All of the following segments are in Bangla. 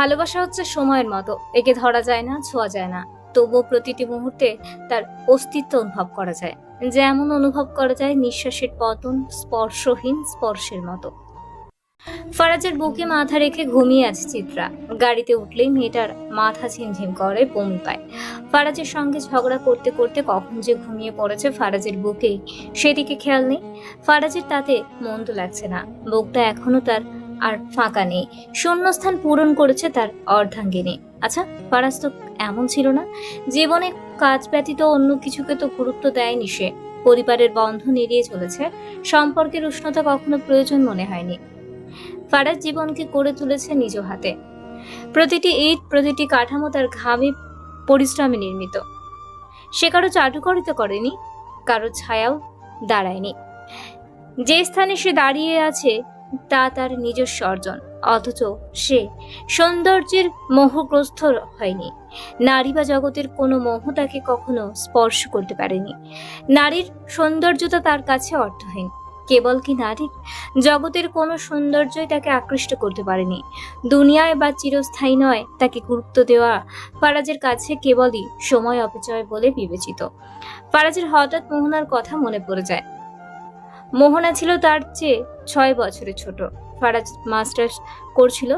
ভালোবাসা হচ্ছে সময়ের মতো। একে ধরা যায় না, ছোঁয়া যায় না। তবুও প্রতিটি মুহূর্তে তার অস্তিত্ব অনুভব করা যায়। যেমন অনুভব করা যায় নিঃশ্বাসের পতন, স্পর্শহীন স্পর্শের মতো। ফারাজের বুকে মাথা রেখে ঘুমিয়ে আছে চিত্রা। গাড়িতে উঠলেই মেয়েটার মাথা ঝিমঝিম করে, বমি পায়। ফারাজের সঙ্গে ঝগড়া করতে করতে কখন যে ঘুমিয়ে পড়েছে ফারাজের বুকেই সেদিকে খেয়াল নেই। ফারাজের তাতে মন্দ লাগছে না। বুকটা এখনও তার আর ফাঁকা নেই। শূন্যস্থান পূরণ করেছে তার অর্ধাঙ্গিনী। আচ্ছা ফারাজ তো এমন ছিল না। জীবনে কাজ ব্যতীত অন্য কিছুকে তো গুরুত্ব দেয়নি সে। পরিবারের বন্ধন এড়িয়ে চলেছে। সম্পর্কের উষ্ণতা কখনো প্রয়োজন মনে হয়নি। ফারাজ জীবনকে করে তুলেছে নিজ হাতে। প্রতিটি ইট, প্রতিটি কাঠামো তার ঘামে পরিশ্রমে নির্মিত। সে কারও চাটুকরিত করেনি, কারও ছায়াও দাঁড়ায়নি। যে স্থানে সে দাঁড়িয়ে আছে তা তার নিজস্ব অর্জন, অথচ সে সৌন্দর্যের মোহগ্রস্ত হয়নি। নারী বা জগতের কোনো মোহ তাকে কখনো স্পর্শ করতে পারেনি। নারীর সৌন্দর্যতা তার কাছে অর্থহীন। কেবল কি নারী জগতের কোনো সৌন্দর্যই তাকে আকৃষ্ট করতে পারেনি। দুনিয়ায় বা চিরস্থায়ী নয় তাকে গুরুত্ব দেওয়া ফারাজের কাছে কেবলই সময় অপচয় বলে বিবেচিত। ফারাজের হঠাৎ মোহনার কথা মনে পড়ে যায়। মোহনা ছিল তার চেয়ে ছয় বছরের ছোট। ফারাজ মাস্টার্স করছিল।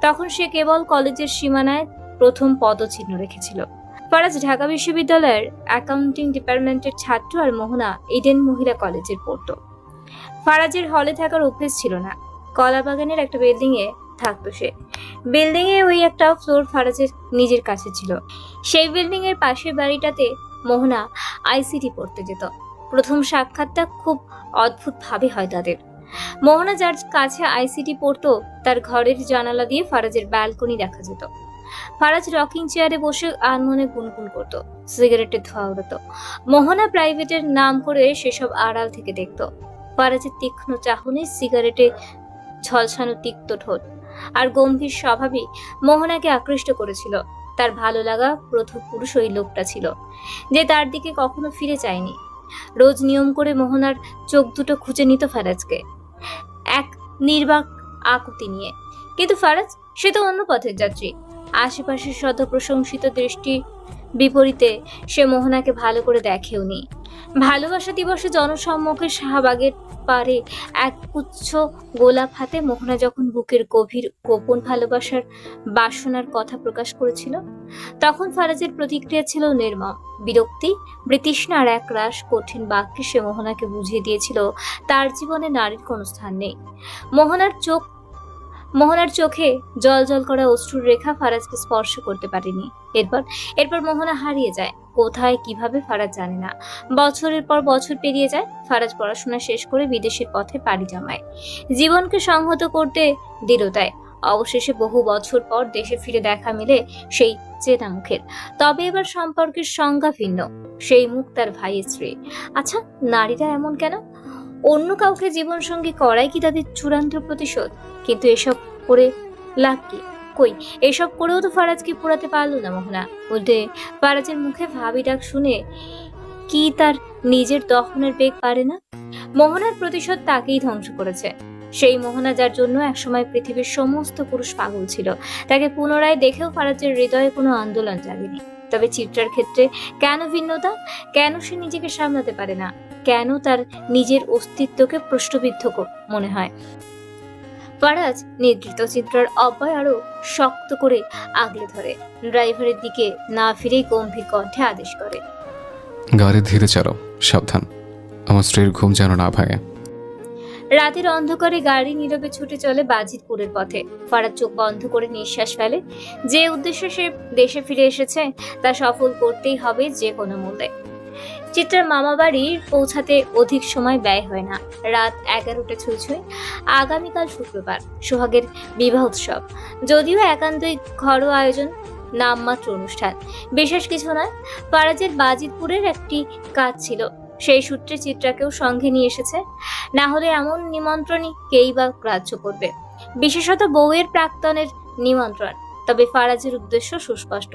তখন সে কেবল কলেজের সীমানায় প্রথম পদচিহ্ন রেখেছিল। ফারাজ ঢাকা বিশ্ববিদ্যালয়ের অ্যাকাউন্টিং ডিপার্টমেন্টের ছাত্র আর মোহনা ইডেন মহিলা কলেজের পড়তো। ফারাজের হলে থাকার অভ্যেস ছিল না। কলাবাগানের একটা বিল্ডিং এ থাকতো সে। বিল্ডিং এ ওই একটা ফ্লোর ফারাজের নিজের কাছে ছিল। সেই বিল্ডিং এর পাশের বাড়িটাতে মোহনা আইসিটি পড়তে যেত। প্রথম সাক্ষাৎটা খুব অদ্ভুত ভাবে হয় তাদের। মোহনা যার কাছে আইসিটি পড়তো, তার ঘরের জানালা দিয়ে ফারাজের ব্যালকনি দেখা যেত। ফারাজ রকিং চেয়ারে বসে আনমনে গুনগুন করত, সিগারেটের ধোয়া উড়ত। মোহনা প্রাইভেটের নাম করে সেসব আড়াল থেকে দেখতো। ফারাজের তীক্ষ্ণ চাহনি সিগারেটে ঝলসানো তিক্ত ঠোঁট আর গম্ভীর স্বভাবই মোহনাকে আকৃষ্ট করেছিল। তার ভালো লাগা প্রথম পুরুষ ওই লোকটা ছিল, যে তার দিকে কখনো ফিরে চায়নি। রোজ নিয়ম করে মোহনার চোখ দুটো খুঁজে নিত ফারাজকে। এক নির্বাক আকুতি নিয়ে। কিন্তু ফারাজ, সে তো অন্য পথের যাত্রী। আশেপাশের শত প্রশংসিত দৃষ্টি বিপরীতে সে মোহনাকে ভালো করে দেখেও দেখেওনি। ভালোবাসা দিবসে জনসম্মুখে শাহবাগের পারে এক গুচ্ছ গোলাপ হাতে মোহনা যখন বুকের গভীর গোপন ভালোবাসার বাসনার কথা প্রকাশ করেছিল, তখন ফারাজের প্রতিক্রিয়া ছিল নির্মম। বিরক্তি, বৃতৃষ্ণা আর এক রাস কঠিন বাক্যে সে মোহনাকে বুঝিয়ে দিয়েছিল, তার জীবনে নারীর কোনো স্থান নেই। মোহনার চোখ, মোহনার চোখে জল জল করা অশ্রুর রেখা ফারাজকে স্পর্শ করতে পারেনি। এরপর এরপর মোহনা হারিয়ে যায়। কোথায়, কীভাবে ফারাজ জানে না। বছরের পর বছর পেরিয়ে যায়, ফারাজ পড়াশোনা শেষ করে বিদেশের পথে পাড়ি জমায়। জীবনকে সংহত করতে দৃঢ়তায়। অবশেষে বহু বছর পর দেশে ফিরে দেখা মিলে সেই চেনা মুখের তবে এবার সম্পর্কের সংজ্ঞা ভিন্ন। সেই মুখ তার ভাইয়ের স্ত্রী। আচ্ছা নারীরা এমন কেন? অন্য কাউকে জীবনসঙ্গী করাই কি তাদের চূড়ান্ত প্রতিশোধ? কিন্তু এসব করে লাভ কি? কই? এসব করেও তো ফারাজকে পোড়াতে পারল না মোহনা উল্টে ফারাজের মুখে ভাবি ডাক শুনে কি তার নিজের দহনের বেগ পারে না? মোহনার প্রতিশোধ তাকেই ধ্বংস করেছে। সেই মোহনা যার জন্য একসময় পৃথিবীর সমস্ত পুরুষ পাগল ছিল, তাকে পুনরায় দেখেও ফারাজের হৃদয়ে কোনো আন্দোলন জাগেনি। তবে চিত্রার ক্ষেত্রে কেন ভিন্নতা? কেন সে নিজেকে সামলাতে পারে না? কেন তার নিজের অস্তিত্বকে প্রশ্নবিদ্ধ মনে হয়? ফারাজ নিদ্রিত চিত্রার অব্যয় আরও শক্ত করে আগলে ধরে। ড্রাইভারের দিকে না ফিরেই গম্ভীর কণ্ঠে আদেশ করে। গাড়ি ধীরে চালাও সাবধান। আমার স্ত্রীর ঘুম যেন না ভাঙে। রাতের অন্ধকারে গাড়ি নীরবে ছুটে চলে বাজিতপুরের পথে। ফারাজ চোখ বন্ধ করে নিঃশ্বাস ফেলে। যে উদ্দেশ্যে সে দেশে ফিরে এসেছে তা সফল করতেই হবে যে কোনো মূল্যে। চিত্রার মামা বাড়ি পৌঁছাতে অধিক সময় ব্যয় হয় না। রাত এগারোটা ছুঁই ছুঁই আগামীকাল শুক্রবার, সোহাগের বিবাহ উৎসব। যদিও একান্তই ঘরোয়া আয়োজন, নামমাত্র অনুষ্ঠান। বিশেষ কিছু নয়, ফারাজের বাজিতপুরের একটি কাজ ছিল। সেই সূত্রে চিত্রাকেও সঙ্গে নিয়ে এসেছে। না হলে এমন নিমন্ত্রণই কেই বা গ্রাহ্য করবে। বিশেষত বউয়ের প্রাক্তনের নিমন্ত্রণ। তবে ফারাজের উদ্দেশ্য সুস্পষ্ট।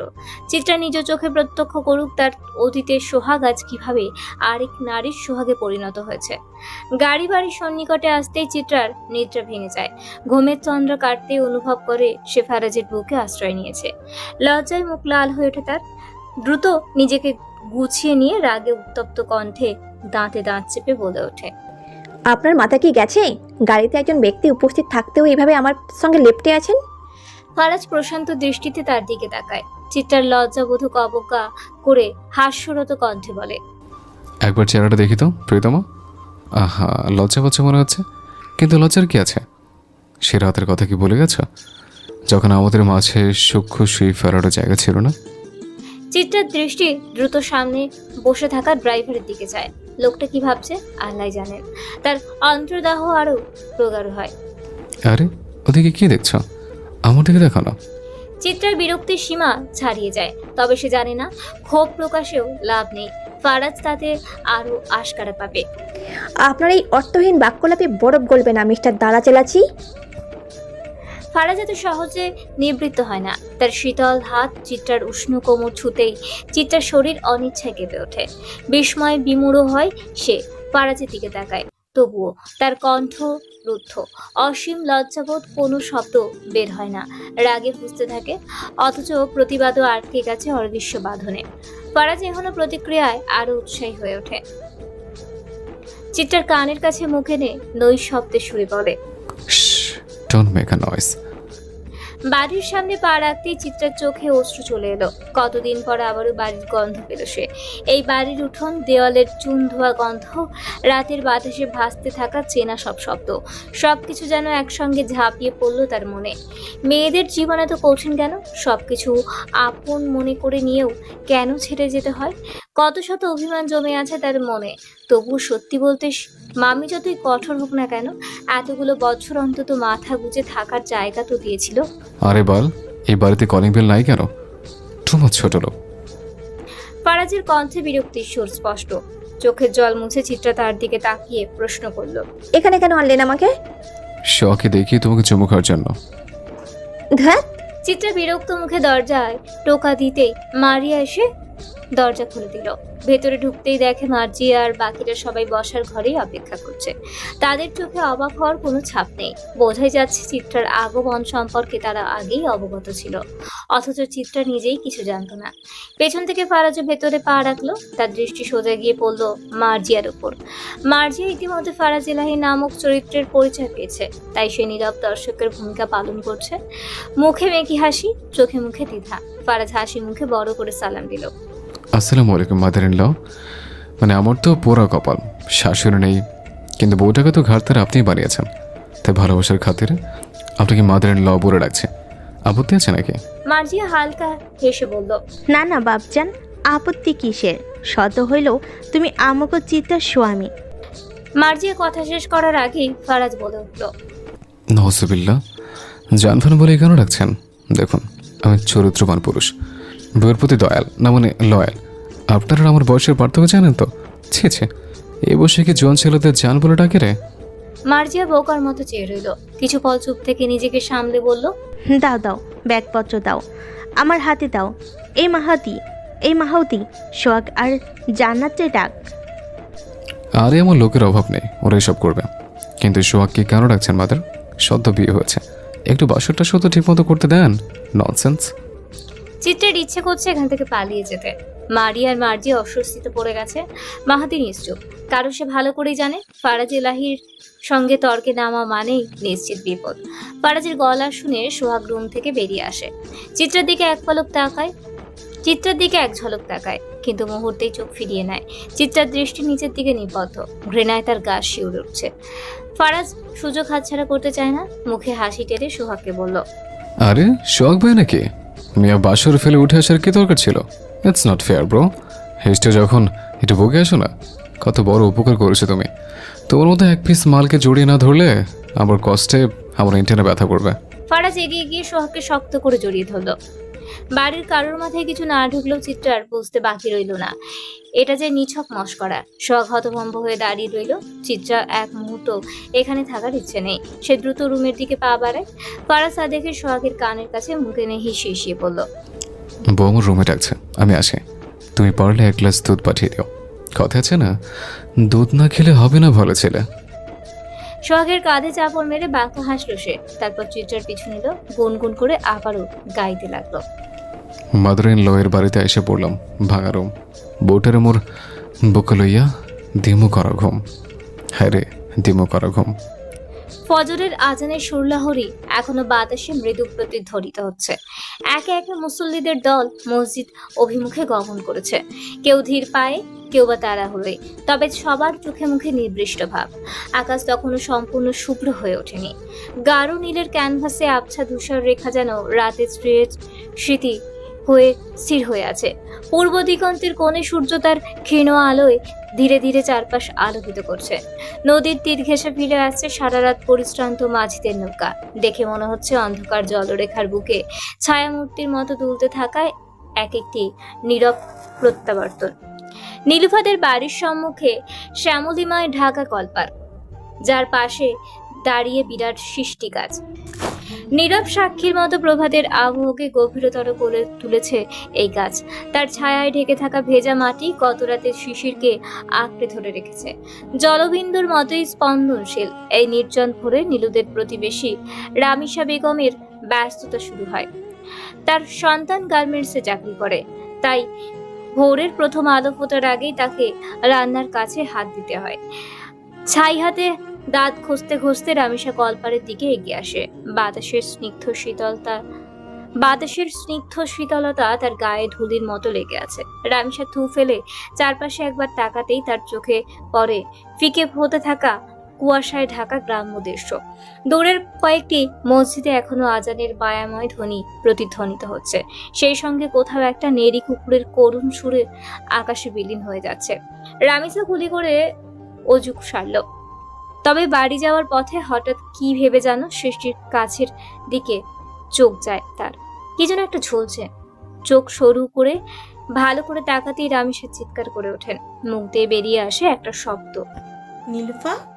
চিত্রা নিজ চোখে প্রত্যক্ষ করুক তার অতীতের সোহাগ আজ কীভাবে আরেক নারীর সোহাগে পরিণত হয়েছে। গাড়ি বাড়ির সন্নিকটে আসতেই চিত্রার নিদ্রা ভেঙে যায়। ঘুমের চন্দ্র কাটতে অনুভব করে সে ফারাজের বুকে আশ্রয় নিয়েছে। লজ্জায় মুখ লাল হয়ে ওঠে তার। দ্রুত নিজেকে গুছিয়ে নিয়ে রাগে উত্তপ্ত কণ্ঠে দাঁতে দাঁত চেপে বলে ওঠে। আপনার মাথা কি গেছে? গাড়িতে একজন ব্যক্তি উপস্থিত থাকতেও এইভাবে আমার সঙ্গে লেপটে আছেন? ফারাজ প্রশান্ত দৃষ্টিতে তার দিকে তাকায়। চিত্রার লজ্জাবোধক অবজ্ঞা করে হাস্যরত কণ্ঠে বলে একবার চেহারাটা দেখি তো প্রীতমা আহা লজ্জা পাচ্ছে মনে হচ্ছে। কিন্তু লজ্জার কি আছে? সে রাতের কথা কি বলে গেছ? যখন আমাদের মাঝে সূক্ষ্ম শুয়ে ফেরারও জায়গা ছিল না? চিত্রার দৃষ্টি দ্রুত সামনে বসে থাকা ড্রাইভারের দিকে যায়। লোকটা কি ভাবছে? আল্লাহ জানেন তার অন্তর্দাহ আরও প্রগাঢ় হয়। আরে ওদিকে কি দেখছ? আমার দিকে দেখো না। চিত্রার বিরক্তির সীমা ছাড়িয়ে যায় তবে সে জানে না ক্ষোভ প্রকাশেও লাভ নেই। ফারাজ তাতে আরও আশকারা পাবে। আপনার এই অর্থহীন বাক্যলাপে বরফ গলবে না মিস্টার দাঁড়া চেলাচি ফারাজ এত সহজে নিবৃত্ত হয় না। তার শীতল হাত চিত্রার উষ্ণ কোমর ছুতেই চিত্রার শরীর অনিচ্ছায় কেঁপে ওঠে। বিস্ময় বিমূঢ় হয় সে ফারাজের দিকে তাকায়। তবুও তার কণ্ঠ রুদ্ধ। অসীম লজ্জাবোধ কোনো শব্দ বের হয় না। রাগে বুঝতে থাকে, অথচ প্রতিবাদও আটকে গেছে অদৃশ্য বাঁধনে। ফারাজ এখনও প্রতিক্রিয়ায় আরও উৎসাহী হয়ে ওঠে। চিত্রার কানের কাছে মুখে নে নৈ শব্দে সুরে বলে ডোন্ট মেক আ বাড়ির সামনে পা রাখতেই চিত্রার চোখে অশ্রু চলে এলো। কতদিন পর আবারও বাড়ির গন্ধ পেল সে। এই বাড়ির উঠোন, দেওয়ালের চুন ধোয়া গন্ধ, রাতের বাতাসে ভাসতে থাকা চেনা সব শব্দ সব কিছু যেন একসঙ্গে ঝাঁপিয়ে পড়ল তার মনে। মেয়েদের জীবন এত কঠিন কেন? সব কিছু আপন মনে করে নিয়েও কেন ছেড়ে যেতে হয়? কত শত অভিমান জমে আছে তার মনে। তবু সত্যি বলতে মামি যতই কঠোর হোক না কেন এতগুলো বছর অন্তত মাথা গুজে থাকার জায়গা তো দিয়েছিল। আরে বল এই বাড়িতে কলিং বেল নাই কেন? তোমার ছোট লোক। ফারাজের কণ্ঠে বিরক্তির সুর স্পষ্ট। চোখের জল মুছে চিত্রা তার দিকে তাকিয়ে প্রশ্ন করল এখানে কেন আনলেন আমাকে? শখে দেখি তোমাকে চুমু খাওয়ার জন্য। ধ্যাত চিত্রা বিরক্ত মুখে দরজায় টোকা দিতেই মারিয়া এসে দরজা খুলে দিল। ভেতরে ঢুকতেই দেখে মার্জি আর বাকিরা সবাই বসার ঘরেই অপেক্ষা করছে। তাদের চোখে অবাক হওয়ার কোনো ছাপ নেই। বোঝাই যাচ্ছে চিত্রার আগমন সম্পর্কে তারা আগেই অবগত ছিল। অথচ চিত্রা নিজেই কিছু জানতো না। পেছন থেকে ফারাজও ভেতরে পা রাখল, তার দৃষ্টি সোজা গিয়ে পড়ল মার্জিয়ার উপর। মার্জিয়া ইতিমধ্যে ফারাজ এলাহি নামক চরিত্রের পরিচয় পেয়েছে, তাই সে নীরব দর্শকের ভূমিকা পালন করছে। মুখে মেকি হাসি, চোখে মুখে দ্বিধা। ফারাজ হাসি মুখে বড় করে সালাম দিল। আসসালামু আলাইকুম মাদার ইন ল মানে আমার তো পোড়া কপাল শাশুড়ি নেই কিন্তু বউটাকে তো ঘাটতার আপনিই বানিয়েছেন। তাই ভালোবাসার খাতিরে আপনাকে মাদার ইন ল বলে রাখছে আপত্তি আছে নাকি? মার্জিয়া হালকা হেসে বলল না না বাপজান আপত্তি কিসের? শত হইল তুমি আমাকে চিত্তার স্বামী। মার্জিয়া কথা শেষ করার আগেই ফারাজ বলে উঠল নজবিল্লা জানফান বলে কেন রাখছেন দেখুন আমি চরিত্রবান পুরুষ। বউয়ের প্রতি দয়াল না মানে লয়াল। আপনারা আমার বয়সের পার্থক্য জানেন তো? ছি ছি। এই বসে কি জোয়ান ছেলেদের জান বলে ডাকে রে? মার্জিয়া বোকার মতো চেয়ে রইল। কিছু পল চুপ থেকে নিজেকে সামলে বলল দাও দাও ব্যাগপত্র দাও আমার হাতে দাও। এই মাহাতি এই মাহাতি সোয়াগ আর জান্নাতের ডাক। আরে আমার লোকের অভাব নেই ওরা এসব করবে। কিন্তু সোহাগকে কেন ডাকছেন মাদার? সদ্য বিয়ে হয়েছে। একটু বাসরটা ঠিক মতো করতে দেন? ননসেন্স চিত্রের ইচ্ছে করছে এখান থেকে পালিয়ে যেতে। মারি আর মার্জি অস্বস্তিতে পড়ে গেছে। মাহাতি নিশ্চুপ। কারণ সে ভালো করেই জানে, ফারাজ এলাহির সঙ্গে তর্কে নামা মানেই নিশ্চিত বিপদ। ফারাজের গলা শুনে সোহাগ রুম থেকে বেরিয়ে আসে। চিত্রের দিকে এক পলক তাকায়। চিত্রের দিকে এক ঝলক তাকায়, কিন্তু মুহূর্তেই চোখ ফিরিয়ে নেয়। চিত্রার দৃষ্টি নিচের দিকে নিবদ্ধ। ঘৃণায় তার গা শিউরে উঠছে। ফারাজ সুযোগ হাতছাড়া করতে চায় না। মুখে হাসি টেনে সোহাগকে বলল, আরে, সোহাগ ভাই নাকি? মিয়া বাসর ফেলে উঠে আসার কি দরকার ছিল? ইটস নট ফেয়ার ব্রো হেস্টে যখন, একটু বকে আসো না। কত বড় উপকার করেছ তুমি। তোমার মতো এক পিস মালকে জড়িয়ে না ধরলে আমার কষ্টে আমার ইন্টারনে ব্যথা করবে। ফারাজ এগিয়ে গিয়ে সোহাগকে শক্ত করে জড়িয়ে ধরল। বাড়ির কারোর মাথায় কিছু না ঢুকলেও চিত্রার বুঝতে বাকি রইল না। এটা যে নিছক মস্করা। সোহাগ হতভম্ব হয়ে দাঁড়িয়ে রইল। চিত্রা এক মুহূর্ত এখানে থাকার ইচ্ছে নেই। সে দ্রুত রুমের দিকে পা বাড়ায়। ফারাজ সাদেকের সোহাগের কানের কাছে মুখে নিয়ে হিসিয়ে বউ আমার রুমে ডাকছে, আমি আসি। তুমি পারলে এক গ্লাস দুধ পাঠিয়ে দিও। কথা আছে না, দুধ না খেলে হবে না ভালো ছেলে। সোহাগের কাঁধে চাপড় মেরে বাঁকা হাসলো সে। তারপর চিত্রার পিছু নিল, গুনগুন করে আবারও গাইতে লাগল। মাদার ইন লয়ের বাড়িতে এসে পড়লাম, ভাঙা রুম। বউটারে মোর বুকে লইয়া, দিমু করা ঘুম। হ্যাঁ রে, দিমু করা ঘুম। ফজরের আজানের সুরলাহরি এখনও বাতাসে মৃদু প্রতিধ্বনিত হচ্ছে। একে একে মুসল্লিদের দল মসজিদ অভিমুখে গমন করেছে। কেউ ধীর পায়ে, কেউ বা তাড়াহুড়োয়। তবে সবার চোখে মুখে নির্দিষ্ট ভাব। আকাশ তখনও সম্পূর্ণ শুভ্র হয়ে ওঠেনি। গাঢ় নীলের ক্যানভাসে আবছা ধূসর রেখা যেন রাতের স্মৃতি হয়ে স্থির হয়ে আছে। পূর্ব দিগন্তের কোণে সূর্য তার ক্ষীণ আলোয় ধীরে ধীরে চারপাশ আলোকিত করছে। নদীর তীর ঘেঁষে ফিরে আসছে সারা রাত পরিশ্রান্ত মাঝিদের নৌকা। দেখে মনে হচ্ছে অন্ধকার জলরেখার বুকে ছায়ামূর্তির মতো দুলতে থাকায় এক একটি নীরব প্রত্যাবর্তন। নীলুফাদের বাড়ির সম্মুখে শ্যামলিমায় ঢাকা কলপার, যার পাশে দাঁড়িয়ে বিরাট সৃষ্টি গাছ নীরব সাক্ষীর মতো প্রভাতের আবহকে গভীরতর করে তুলেছে এই গাছ। তার ছায়ায় ঢেকে থাকা ভেজা মাটি গত রাতের শিশিরকে আঁকড়ে ধরে রেখেছে। জলবিন্দুর মতোই স্পন্দনশীল এই নির্জন ভোরে নীলুদের প্রতিবেশী রামিসা বেগমের ব্যস্ততা শুরু হয়। তার সন্তান গার্মেন্টসে চাকরি করে। তাই ভোরের প্রথম আলো ফোটার আগেই তাকে রান্নার কাছে হাত দিতে হয়। ছাই হাতে দাঁত ঘষতে ঘষতে রামিসা কলপারের দিকে এগিয়ে আসে। বাতাসের স্নিগ্ধ শীতলতা বাতাসের স্নিগ্ধ শীতলতা তার গায়ে ধুলির মতো লেগে আছে। রামিসা থু ফেলে চারপাশে একবার তাকাতেই তার চোখে পড়ে ফিকে হতে থাকা কুয়াশায় ঢাকা গ্রাম্য দৃশ্য। দূরের কয়েকটি মসজিদে এখনও আজানের বায়াময় ধ্বনি প্রতিধ্বনিত হচ্ছে। সেই সঙ্গে কোথাও একটা নেড়ি কুকুরের করুণ সুরে আকাশে বিলীন হয়ে যাচ্ছে। রামিসা গুলি করে অজুক সারল। তবে বাড়ি যাওয়ার পথে হঠাৎ কি ভেবে যেন সৃষ্টির কাছের দিকে চোখ যায় তার। কি যেন একটা ঝুলছে। চোখ সরু করে, ভালো করে তাকাতেই রামেশের চিৎকার করে ওঠেন মুখ দিয়ে বেরিয়ে আসে একটা শব্দ। নীলুফা?